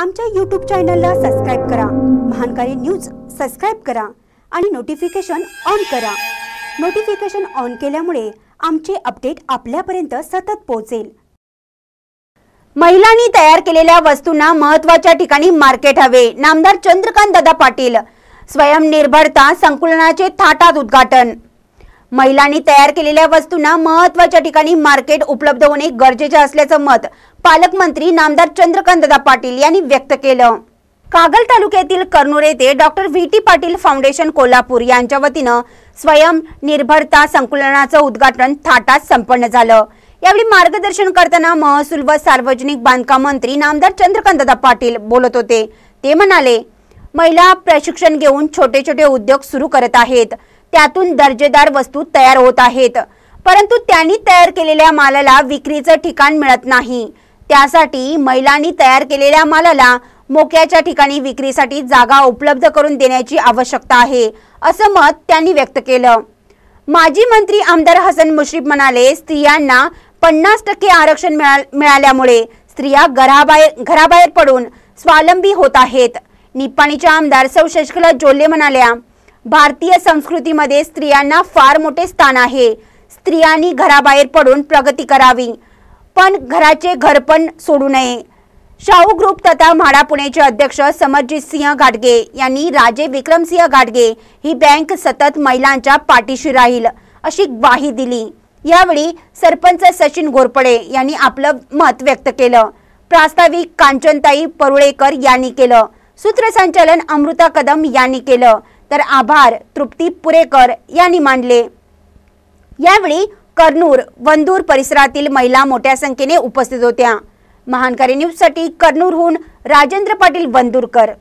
आमच्या यूट्यूब चॅनलला सबस्क्राईब करा. महानकारी न्यूज सबस्क्राईब करा आणि नोटिफिकेशन ऑन करा. नोटिफिकेशन ऑन केल्यामुळे आमचे अपडेट आपल्यापर्यंत सतत पोहोचेल. महिलांनी तयार केलेल्या वस्तूंना महत्त्वाच्या ठिकाणी मार्केट हवे. नामदार चंद्रकांत दादा पाटील. स्वयंनिर्भरता संकुलनाचे थाटात उद्घाटन. महिलांनी तयार केलेल्या वस्तूंना महत्त्वाच्या ठिकाणी मार्केट उपलब्ध होणे गरजेचे असल्याचं मत पालकमंत्री नामदार चंद्रकांतदा पाटील यांनी व्यक्त केलं. कागल तालुक्यातील कर्नूर येथे doctor V T Patil foundation Kolhapur यांच्या वतीनं स्वयंनिर्भरता संकुलनाचं उद्घाटन थाटात संपन्न झालं. यावेळी मार्गदर्शन करताना महसूल व सार्वजनिक बांधकाम मंत्री नामदार चंद्रकांतदा पाटील बोलत होते. ते म्हणाले महिला प्रशिक्षण घेऊन छोटे छोटे उद्योग सुरू करत आहेत. त्यातून दर्जेदार वस्तू तयार होत आहेत. परंतु त्यांनी तयार केलेल्या मालाला विक्रीचं ठिकाण मिळत नाही. त्यासाठी महिलांनी तयार केलेल्या मालाला मोक्याच्या ठिकाणी विक्रीसाठी जागा उपलब्ध करून देण्याची आवश्यकता आहे असं मत त्यांनी व्यक्त केलं. माजी मंत्री आमदार हसन मुश्रीफ म्हणाले स्त्रियांना पन्नास टक्के आरक्षण मिळा- मिळाल्यामुळे स्त्रिया घराबाहेर घराबाहेर पडून स्वावलंबी होत आहेत. निप्पाणीच्या आमदार सौ शशिकला जोल्ले म्हणाल्या भारतीय संस्कृतीमध्ये स्त्रियांना फार मोठे स्थान आहे. स्त्रियांनी घराबाहेर पडून प्रगती करावी. पण घराचे घरपण सोडू नये. शाहू ग्रुप तथा म्हाडा पुणेचे अध्यक्ष समरजित सिंह घाटगे यांनी राजे विक्रमसिंह घाटगे ही बँक सतत महिलांच्या पाठीशी राहील अशी ग्वाही दिली. यावेळी सरपंच सचिन घोरपडे यांनी आपलं मत व्यक्त केलं. प्रास्ताविक कांचनताई परुळेकर यांनी केलं. सूत्रसंचालन अमृता कदम यांनी केलं. तर आभार तृप्ती पुरेकर यांनी मांडले. यावेळी कर्नूर वंदूर परिसरातील महिला मोठ्या संख्येने उपस्थित होत्या. महानकारी न्यूजसाठी कर्नूरहून राजेंद्र पाटील वंदूरकर.